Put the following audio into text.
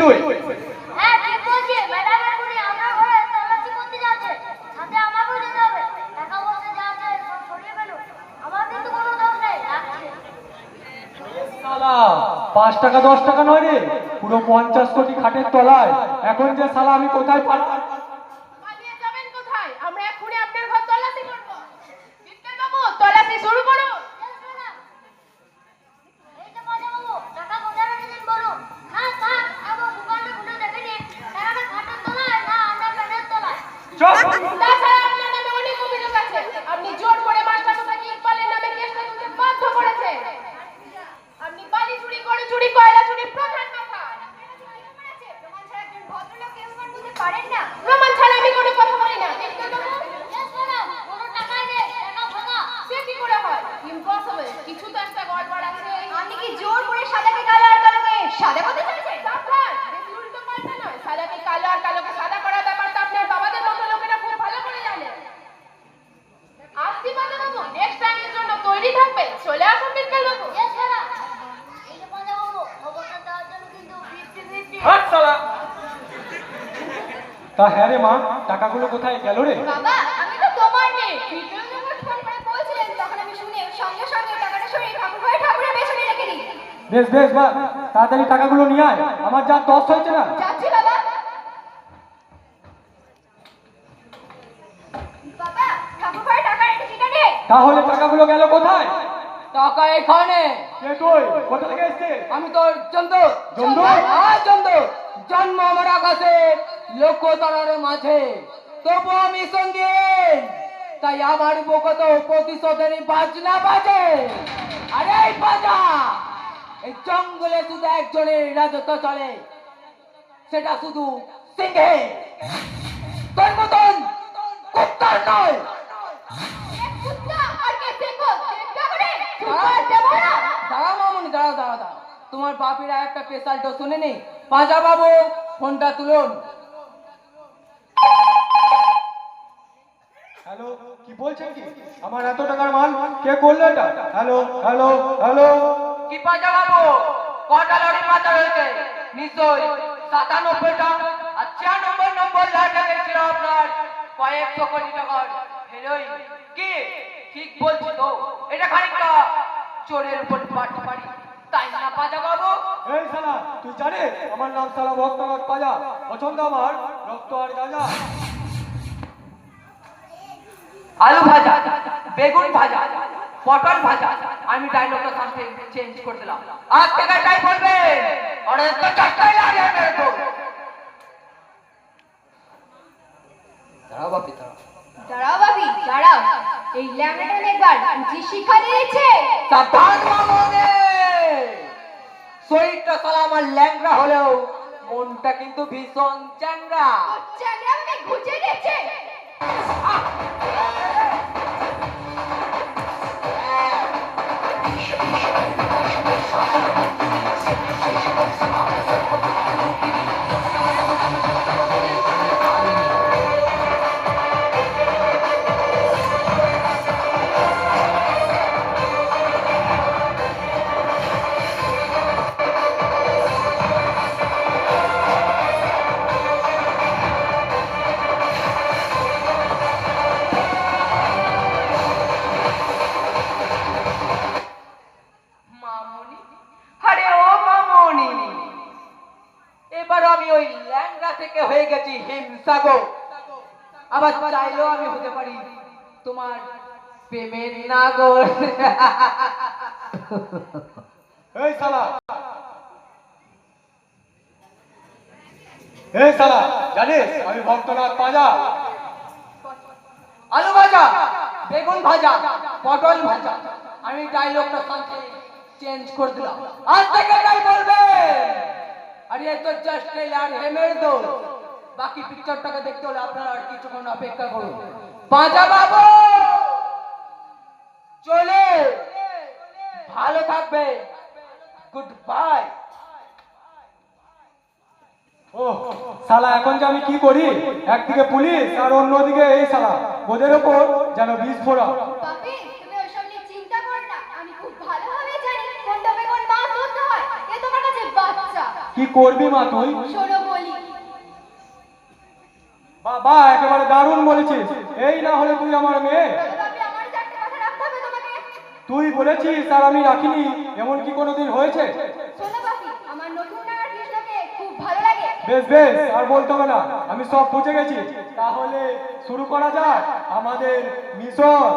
তুই হ্যাঁ পাঁচ টাকা দশ টাকা নয় রে। পুরো পঞ্চাশ কোটি খাটের তলায়। এখন যে শালা আমি কোথায় পার তলায় তাছাড়া আপনার নামে অনেক অভিযোগ আছে। আপনি জোর করে মাস্টার মশাইকে ইকবালের নামে কেসটা তুলতে বাধ্য করেছেন। আপনি বালি চুরি করে চুরি কয়লা চুরি প্রধান কথা। পারেন না? প্রমাণ ছাড়া আমি কোনো কথা বলি না। বিট্টল বাবু Yes, madam. কোনো টাকাই নেই টাকা ভাঙা। সে কি করে হয়? ইম্পসিবল কিছু তো একটা গড়বড় আছে। আপনি কি জোর করে সাদাকে কালো আর কালোকে সাদা করতে চাইছেন? সাদাকে কালো আর কালোকে তা হ্যাঁ রে মা টাকাগুলো কোথায় গেল রে? বাবা আমি তো তোমার নেই বিট্টল যখন ফোন করে বলছিলেন তখন আমি শুনে সঙ্গে সঙ্গে টাকাটা সরিয়ে ঠাকুর ঘরে ঠাকুরের পেছনে রেখে দিই। বেশ বেশ মা তাড়াতাড়ি টাকাগুলো নিয়ে আয়। আমার যা দশ হয়েছে না। যাচ্ছি বাবা। বাবা ঠাকুর ঘরে টাকা রেখেছি তাহলে টাকাগুলো গেল কোথায়? টাকা এখানে। কে তুই? কোথা থেকে এসছে আমি তো চন্দ চন্দ? হ্যাঁ চন্দ জন্ম আমার আকাশে। লক্ষ তারার মাঝে। তবু আমি সঙ্গে। তাই আমার বুক তো প্রতিশোধের বাজনা বাজে। আরে বাজা! এই জঙ্গলে শুধু একজনের রাজত্ব চলে। সেটা শুধু সিংহে। তোর মতন কুত্তার নয়। দাঁড়াও দাঁড়াও দাঁড়াও তোমার বাপিরা একটা স্পেশাল ডো শুনে নেই পাঁচা বাবু, ফোনটা তুলুন। হ্যালো কি বলছেন কি? আমার এত টাকার মাল কে করল এটা? হ্যালো হ্যালো হ্যালো কি পাঁচা বাবু কটা লরি পাতা রয়েছে? নিশ্চয় সাতানব্বইটা আর ছিয়ানব্বই নম্বর লাইনে দেখছিল আপনার কয়েকশো কোটি টাকার। হেরোই কি? ঠিক বলছি তো এটা খানিকটা চোরের উপর পাঠতে পারি তাই না পাঁচা বাবু? এই শালা তুই জানিস আমার নাম শালা ভক্তনাথ পাজা? পছন্দ আমার? রক্ত আর গাঁজা। আলু ভাজা বেগুন ভাজা পটল ভাজা আমি ডায়লগটা সাথে চেঞ্জ করে দিলাম। আজ থেকে তাই বলবে আরে তো চারটাই লাগে মেরে তো। দাঁড়াও বাপি দাঁড়াও। দাঁড়াও বাবি দাঁড়াও। এই ল্যাংড়াটা একবার উচিত শিক্ষা দিয়েছে। সাবধান মামনে শরীরটা সালা আমার ল্যাংড়া হলেও মনটা কিন্তু ভীষণ চ্যাংড়া। চ্যাংড়া মানে ঘুচে গেছে। মামুনি ওই ল্যাংড়া থেকে হয়ে গেছি হিমসাগো আবার চাইলেও আমি হতে পারি তোমার প্রেমের নাগর। এই শালা। এই শালা জানিস আমি ভক্তনাথ পাজা। আলু ভাজা বেগুন ভাজা পটল ভাজা। আমি ডায়লগটা সাথে চেঞ্জ করে দিলাম। আজ থেকে তাই বলবে। আরে এ তো জাস্ট ট্রেলার হেমের দো বাকি পিকচারটাকে দেখতে হলে আপনারা আর কিছুক্ষণ অপেক্ষা করুন। পাঁচা বাবু! চলে! ভালো থাকবে। গুড বাই ও শালা, এখন যে আমি কি করি? একদিকে পুলিশ আর অন্যদিকে এই শালা। ওদের ওপর যেন বিষ বাপি তুমি ওইসব নিয়ে চিন্তা করো না আমি খুব ভালোভাবে জানি কোনটা বেগুন মাছ ধরতে হয় এ তোমার কাছে বাচ্চা কি করবি মা তুই? শোনো বলি। বাবা একেবারে দারুণ বলেছিস। এই না হলে তুই আমার মেয়ে। তবে আমার চারটে কথা রাখতে হবে তোমাকে। তুই বলেছিস আর আমি রাখিনি। এমন কি কোনোদিন হয়েছে? শোনো বাপি আমার নতুন নাগার কৃষ্ণকে খুব ভালো লাগে। বেশ বেশ আর বলতে হবে না। আমি সব বুঝে গেছি। তাহলে শুরু করা যাক। আমাদের মিশন